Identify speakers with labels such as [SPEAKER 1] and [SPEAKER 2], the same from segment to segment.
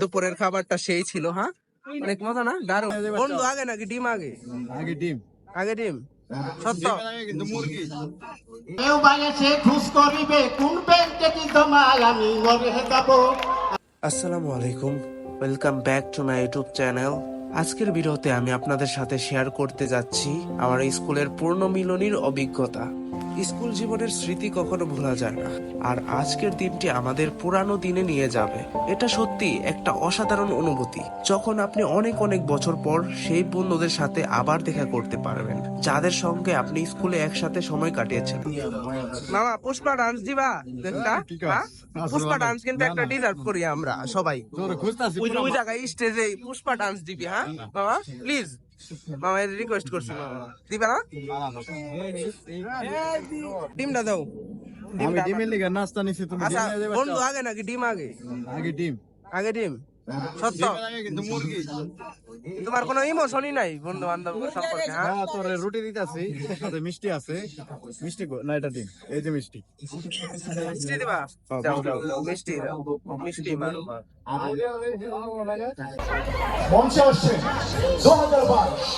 [SPEAKER 1] দুপুরের খাবারটা সেই ছিল হ্যাঁ? অনেক মজা না? দারুণ। বন্ধু আগে নাকি ডিম আগে?
[SPEAKER 2] আগে ডিম।
[SPEAKER 1] আগে ডিম? সত্য।
[SPEAKER 2] কিন্তু মুরগি।
[SPEAKER 3] কেউ বাংলাদেশে ঘুষ করিবে কোন ব্যাংকে কি জমায় আমি মরে যাব।
[SPEAKER 1] আসসালামু আলাইকুম। Welcome back to my YouTube channel আজকের বিরতে আমি আপনাদের সাথে শেয়ার করতে যাচ্ছি আমার স্কুলের পূর্ণ মিলনীর অভিজ্ঞতা। স্কুল জীবনের স্মৃতি কখনো ভোলা যায় না। আর আজকের দিনটি আমাদের পুরানো দিনে নিয়ে যাবে। এটা সত্যি একটা অসাধারণ অনুভূতি। যখন আপনি অনেক অনেক বছর পর সেই বন্ধুদের সাথে আবার দেখা করতে পারবেন যাদের সঙ্গে আপনি স্কুলে একসাথে সময় কাটিয়েছেন। মামা পুষ্পা ডান্স দিবা?
[SPEAKER 2] কস?
[SPEAKER 1] হ্যাঁ? পুষ্পা ডান্স কিন্তু একটা ডিজার্ভ করি আমরা সবাই। ওই ওই জায়গায় স্টেজে পুষ্পা ডান্স দিবি হ্যাঁ? মামা প্লিজ মামা রিকোয়েস্ট করছি মামা। দিবা না? ডিমটা দাও।
[SPEAKER 2] আমি ডিমের লিগে নাস্তা নিছি তুমি
[SPEAKER 1] আচ্ছা বন্ধু আগে নাকি ডিম আগে?
[SPEAKER 2] আগে ডিম।
[SPEAKER 1] আগে ডিম? সত্য।
[SPEAKER 2] ডিমের আগে কিন্তু মুরগি
[SPEAKER 1] তোমার কোনো ইমোশনই নাই বন্ধু বান্ধব সম্পর্কে হ্যাঁ?
[SPEAKER 2] হ্যাঁ তোর রুটি দিতাছি সাথে মিষ্টি আছে। মিষ্টি না এটা ডিম এই যে মিষ্টি।
[SPEAKER 1] মিষ্টি দিবা?
[SPEAKER 2] হ্যাঁ,
[SPEAKER 1] মিষ্টি। মিষ্টি মারো
[SPEAKER 4] মঞ্চে আসছে দু হাজার বাইশ।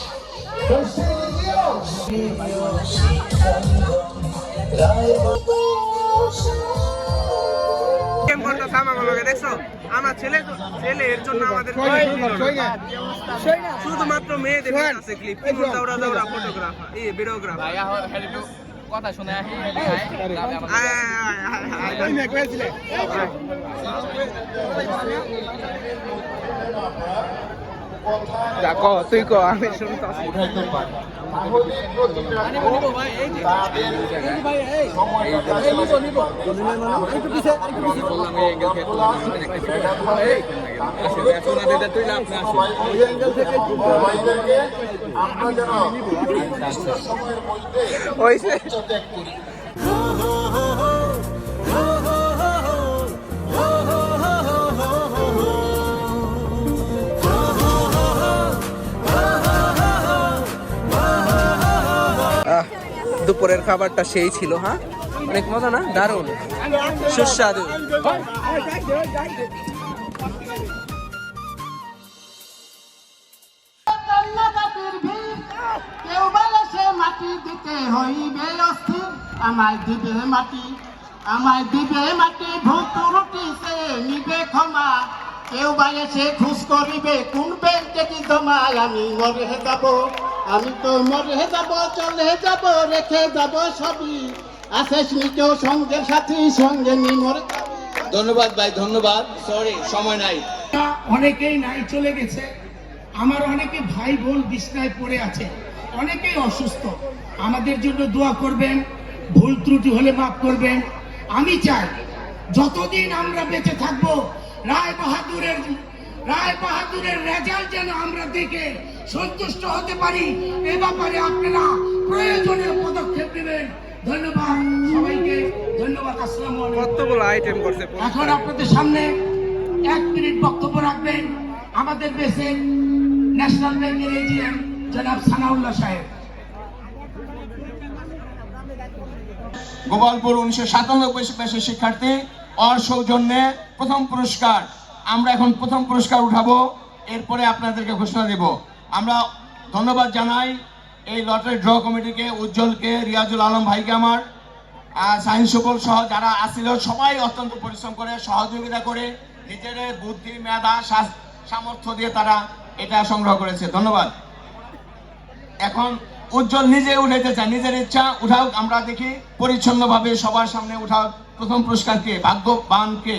[SPEAKER 1] কেম করতো সামাগুলোকে দেখছ? আমার ছেলে ছেলে এর জন্য আমাদের শুধুমাত্র মেয়েদের আছে ক্লিপ কিন্তু দৌড়া দৌড়া ফটোগ্রাফার এই ভিডিওগ্রাফার
[SPEAKER 5] কথা শুনে আসি
[SPEAKER 1] যা ক তুই ক আমি শুনতাছি
[SPEAKER 4] উঠাইতে
[SPEAKER 1] দুপুরের খাবারটা সেই ছিল হ্যাঁ? অনেক মজা না? দারুণ। সুস্বাদু।
[SPEAKER 3] মাটি দিবে মাটি, আমায় দিবে সে নিবে ক্ষমা। কেউ বাংলাদেশে ঘুষ করিবে, কোন ব্যাংকে কি জমায় আমি মরে যাব। আমি তো মরে যাব চলে যাব রেখে যাব সবই। আছে কেউ সঙ্গে সাথী সঙ্গে নি মরে
[SPEAKER 6] ধন্যবাদ ভাই ধন্যবাদ। সরি সময় নাই।
[SPEAKER 7] অনেকেই নাই চলে গেছে। আমার অনেকে ভাই বোন বিছনায় পড়ে আছে। অনেকেই অসুস্থ। আমাদের জন্য দোয়া করবেন ভুল ত্রুটি হলে মাফ করবেন। আমি চাই যতদিন আমরা বেঁচে থাকব রায় বাহাদুরের রায় বাহাদুরের রেজাল্ট যেন আমরা দেখে সন্তুষ্ট হতে পারি। এ ব্যাপারে আপনারা প্রয়োজনীয় পদক্ষেপ নেবেন। ধন্যবাদ সবাইকে। ধন্যবাদ আসসালামু আলাইকুম।
[SPEAKER 1] কতগুলো আইটেম করছে
[SPEAKER 7] এখন আপনাদের সামনে এক মিনিট বক্তব্য রাখবেন। আমাদের দেশের ন্যাশনাল ব্যাংকের এজিএম জনাব সানাউল্লাহ সাহেব।
[SPEAKER 6] গোপালপুর উনিশশো সাতানব্বই পেশা শিক্ষার্থী অর সৌজন্যে প্রথম পুরস্কার। আমরা এখন প্রথম পুরস্কার উঠাবো। এরপরে আপনাদেরকে ঘোষণা দেব। আমরা ধন্যবাদ জানাই এই লটারি ড্র কমিটিকে, উজ্জ্বলকে, রিয়াজুল আলম ভাইকে আমার সায়েন্স সুপল সহ যারা আসছিল সবাই অত্যন্ত পরিশ্রম করে, সহযোগিতা করে, নিজের বুদ্ধি, মেধা সামর্থ্য দিয়ে তারা এটা সংগ্রহ করেছে। ধন্যবাদ। এখন উজ্জ্বল নিজে উঠাইতে চায়, নিজের ইচ্ছা উঠাও আমরা দেখি পরিচ্ছন্ন ভাবে সবার সামনে উঠাও প্রথম পুরস্কার কে? ভাগ্যবান কে?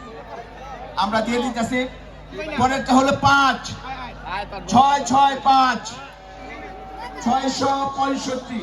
[SPEAKER 6] আমরা দিয়ে দিতেছি পরেরটা হলো পাঁচ ছয় ছয় পাঁচ ছয়শো পঁয়ষট্টি